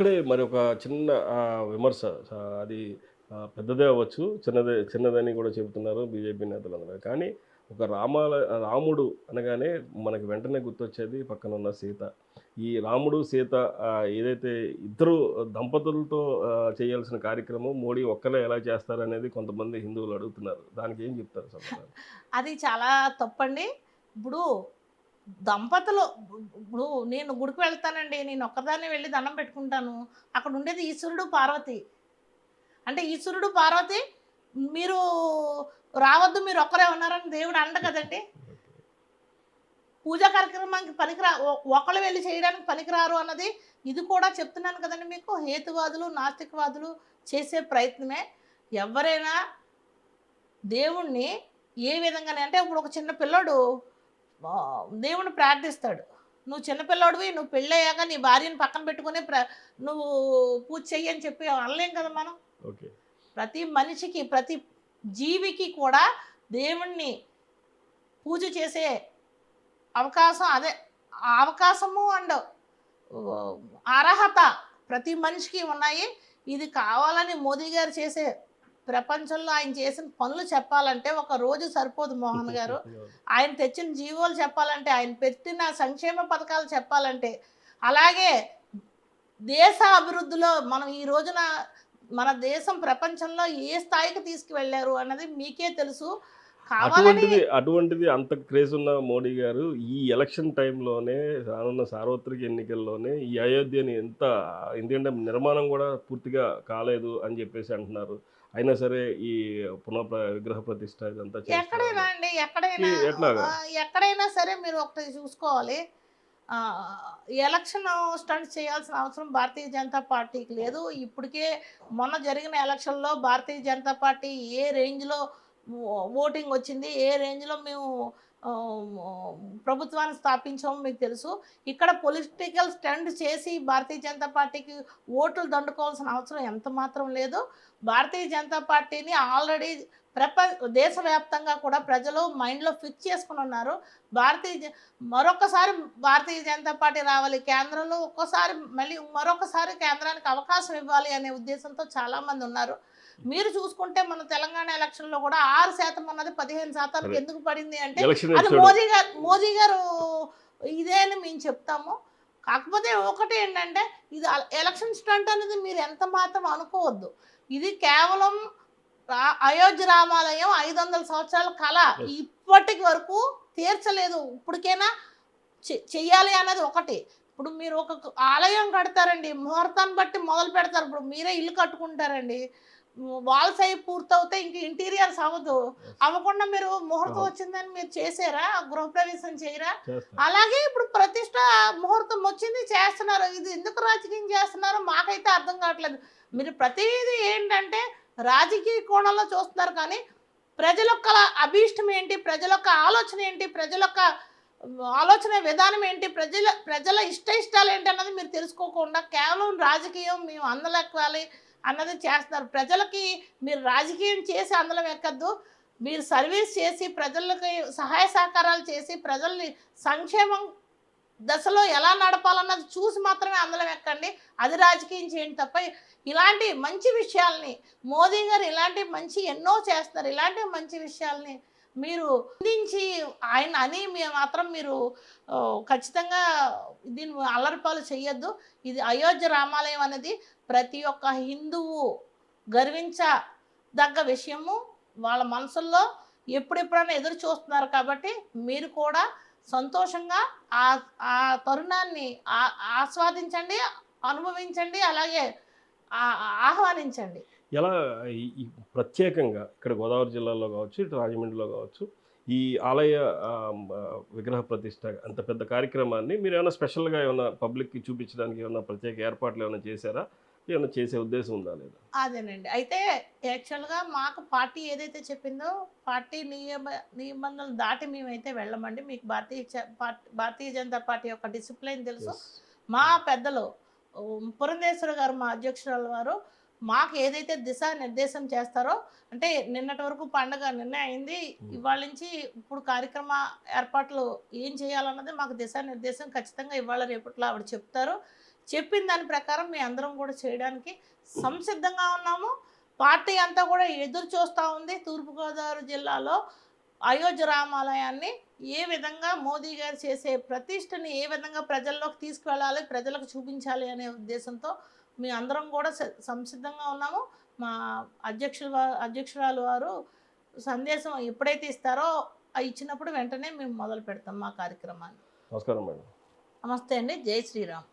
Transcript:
ఇక్కడే మరి ఒక చిన్న విమర్శ అది పెద్దదే అవ్వచ్చు. చిన్నదే చిన్నదని కూడా చెబుతున్నారు బీజేపీ నేతలందరూ. కానీ ఒక రామాల రాముడు అనగానే మనకి వెంటనే గుర్తొచ్చేది పక్కన ఉన్న సీత. ఈ రాముడు సీత ఏదైతే ఇద్దరు దంపతులతో చేయాల్సిన కార్యక్రమం మోడీ ఒక్కలే ఎలా చేస్తారనేది కొంతమంది హిందువులు అడుగుతున్నారు. దానికి ఏం చెప్తారు అది చాలా తప్పండి. ఇప్పుడు దంపతులు ఇప్పుడు నేను గుడికి వెళ్తానండి నేను ఒక్కదాన్ని వెళ్ళి దండం పెట్టుకుంటాను. అక్కడ ఉండేది ఈశ్వరుడు పార్వతి. అంటే ఈశ్వరుడు పార్వతి మీరు రావద్దు మీరు ఒక్కరే ఉన్నారని దేవుడు అండ కదండి. పూజా కార్యక్రమానికి పనికిరా ఒకళ్ళు వెళ్ళి చేయడానికి పనికిరారు అన్నది ఇది కూడా చెప్తున్నాను కదండి మీకు. హేతువాదులు నాస్తికవాదులు చేసే ప్రయత్నమే. ఎవరైనా దేవుణ్ణి ఏ విధంగానే అంటే ఇప్పుడు ఒక చిన్న పిల్లోడు దేవుణ్ణి ప్రార్థిస్తాడు. నువ్వు చిన్నపిల్లోడివి నువ్వు పెళ్ళయ్యాక నీ భార్యను పక్కన పెట్టుకుని ప్ర నువ్వు పూజ చెయ్యి అని చెప్పి అనలేం కదా మనం? ప్రతి మనిషికి ప్రతి జీవికి కూడా దేవుణ్ణి పూజ చేసే అవకాశం అదే. అవకాశము అండ్ అర్హత ప్రతి మనిషికి ఉన్నాయి. ఇది కావాలని మోదీ గారు చేసే ప్రపంచంలో ఆయన చేసిన పనులు చెప్పాలంటే ఒక రోజు సరిపోదు మోహన్ గారు. ఆయన తెచ్చిన జీవోలు చెప్పాలంటే ఆయన పెట్టిన సంక్షేమ పథకాలు చెప్పాలంటే అలాగే దేశ అభివృద్ధిలో మనం ఈ రోజున మన దేశం ప్రపంచంలో ఏ స్థాయికి తీసుకువెళ్ళారు అన్నది మీకే తెలుసు. అటువంటిది అటువంటిది అంత క్రేజ్ ఉన్న మోడీ గారు ఈ ఎలక్షన్ టైంలోనే రానున్న సార్వత్రిక ఎన్నికల్లోనే ఈ అయోధ్యని ఎంత ఎందుకంటే నిర్మాణం కూడా పూర్తిగా కాలేదు అని చెప్పేసి అంటున్నారు. అయినా సరే ఈ పునః విగ్రహ ప్రతిష్ట ఇదంతా. ఎక్కడైనా అండి ఎక్కడైనా ఎక్కడైనా సరే మీరు ఒకటి చూసుకోవాలి. ఆ, ఎలక్షన్ స్టంట్ చేయాల్సిన అవసరం భారతీయ జనతా పార్టీకి లేదు. ఇప్పటికే మొన్న జరిగిన ఎలక్షన్లో భారతీయ జనతా పార్టీ ఏ రేంజ్లో ఓటింగ్ వచ్చింది ఏ రేంజ్లో మేము ప్రభుత్వాన్ని స్థాపించామో మీకు తెలుసు. ఇక్కడ పొలిటికల్ స్టెండ్ చేసి భారతీయ జనతా పార్టీకి ఓట్లు దండుకోవాల్సిన అవసరం ఎంత మాత్రం లేదు. భారతీయ జనతా పార్టీని ఆల్రెడీ ప్రపంచ దేశవ్యాప్తంగా కూడా ప్రజలు మైండ్లో ఫిక్స్ చేసుకుని ఉన్నారు. భారతీయ మరొకసారి భారతీయ జనతా పార్టీ రావాలి కేంద్రంలో ఒక్కోసారి మళ్ళీ మరొకసారి కేంద్రానికి అవకాశం ఇవ్వాలి అనే ఉద్దేశంతో చాలామంది ఉన్నారు. మీరు చూసుకుంటే మన తెలంగాణ ఎలక్షన్లో కూడా ఆరు శాతం ఉన్నది పదిహేను శాతానికి. ఎందుకు పడింది అంటే అది మోదీ గారు మోదీ గారు ఇదే అని మేము చెప్తాము. కాకపోతే ఒకటి ఏంటంటే ఇది ఎలక్షన్ స్టంట్ అనేది మీరు ఎంత మాత్రం అనుకోవద్దు. ఇది కేవలం అయోధ్య రామాలయం ఐదు వందల సంవత్సరాల కళ. ఇప్పటికి వరకు తీర్చలేదు. ఇప్పటికైనా చెయ్యాలి అన్నది ఒకటి. ఇప్పుడు మీరు ఒక ఆలయం కడతారండి ముహూర్తాన్ని బట్టి మొదలు పెడతారు. ఇప్పుడు మీరే ఇల్లు కట్టుకుంటారండి. వాల్స్ అయి పూర్తవుతే ఇంక ఇంటీరియర్స్ అవ్వదు. అవ్వకుండా మీరు ముహూర్తం. వచ్చిందని మీరు చేసారా? గృహప్రవేశం చేయరా. అలాగే ఇప్పుడు ప్రతిష్ట ముహూర్తం వచ్చింది చేస్తున్నారు. ఇది ఎందుకు రాజకీయం చేస్తున్నారో? మాకైతే అర్థం కావట్లేదు. మీరు ప్రతిదీ ఏంటంటే రాజకీయ కోణంలో చూస్తున్నారు కానీ ప్రజల యొక్క అభీష్టం ఏంటి? ప్రజల యొక్క ఆలోచన ఏంటి? ప్రజల యొక్క ఆలోచన విధానం ఏంటి? ప్రజల ప్రజల ఇష్ట ఇష్టాలు ఏంటి అన్నది మీరు తెలుసుకోకుండా కేవలం రాజకీయం మేము అందలెక్కాలి అన్నది చేస్తున్నారు. ప్రజలకి మీరు రాజకీయం చేసి అందలం ఎక్కద్దు మీరు సర్వీస్ చేసి ప్రజలకి సహాయ సహకారాలు చేసి ప్రజల్ని సంక్షేమం దశలో ఎలా నడపాలన్నది చూసి మాత్రమే అందలం ఎక్కండి. అది రాజకీయం చేయండి తప్ప ఇలాంటి మంచి విషయాల్ని మోదీ గారు ఇలాంటి మంచి ఎన్నో చేస్తారు ఇలాంటి మంచి విషయాల్ని మీరు అందించి ఆయన అని మాత్రం మీరు ఖచ్చితంగా దీన్ని అల్లరిపాలు చేయొద్దు. ఇది అయోధ్య రామాలయం అనేది ప్రతి ఒక్క హిందువు గర్వించదగ్గ విషయము. వాళ్ళ మనసుల్లో ఎప్పుడెప్పుడైనా ఎదురు చూస్తున్నారు కాబట్టి మీరు కూడా సంతోషంగా ఆ ఆ తరుణాన్ని ఆ- ఆస్వాదించండి అనుభవించండి అలాగే ఆహ్వానించండి. ఎలా ప్రత్యేకంగా ఇక్కడ గోదావరి జిల్లాలో కావచ్చు ఇటు రాజమండ్రిలో కావచ్చు ఈ ఆలయ విగ్రహ ప్రతిష్ట అంత పెద్ద కార్యక్రమాన్ని మీరు ఏమైనా స్పెషల్గా ఏమైనా పబ్లిక్కి చూపించడానికి ఏమైనా ప్రత్యేక ఏర్పాట్లు ఏమైనా చేశారా? ఏమైనా చేసే ఉద్దేశం ఉందా లేదా? అదేనండి. అయితే యాక్చువల్గా మాకు పార్టీ ఏదైతే చెప్పిందో పార్టీ నియమ నిబంధనలు దాటి మేమైతే వెళ్ళమండి. మీకు భారతీయ భారతీయ జనతా పార్టీ యొక్క డిసిప్లిన్ తెలుసు. మా పెద్దలు పురంధేశ్వర గారు మా అధ్యక్షురాలు వారు మాకు ఏదైతే దిశా నిర్దేశం చేస్తారో అంటే నిన్నటి వరకు పండగ నిన్న అయింది. ఇవాళ నుంచి ఇప్పుడు కార్యక్రమ ఏర్పాట్లు ఏం చేయాలన్నది మాకు దిశా నిర్దేశం ఖచ్చితంగా ఇవాళ రేపట్లో ఆవిడ చెప్తారు. చెప్పిన దాని ప్రకారం మీ అందరం కూడా చేయడానికి సంసిద్ధంగా ఉన్నాము. పార్టీ అంతా కూడా ఎదురు చూస్తూ ఉంది. తూర్పుగోదావరి జిల్లాలో అయోధ్య రామాలయాన్ని ఏ విధంగా మోదీ గారు చేసే ప్రతిష్టని ఏ విధంగా ప్రజల్లోకి తీసుకువెళ్ళాలి ప్రజలకు చూపించాలి అనే ఉద్దేశంతో మీ అందరం కూడా సంసిద్ధంగా ఉన్నాము. మా అధ్యక్షులు అధ్యక్షురాలు వారు సందేశం ఎప్పుడైతే ఇస్తారో ఇచ్చినప్పుడు వెంటనే మేము మొదలు పెడతాం మా కార్యక్రమాన్ని. నమస్కారం మేడం. నమస్తే అండి. జై శ్రీరామ్.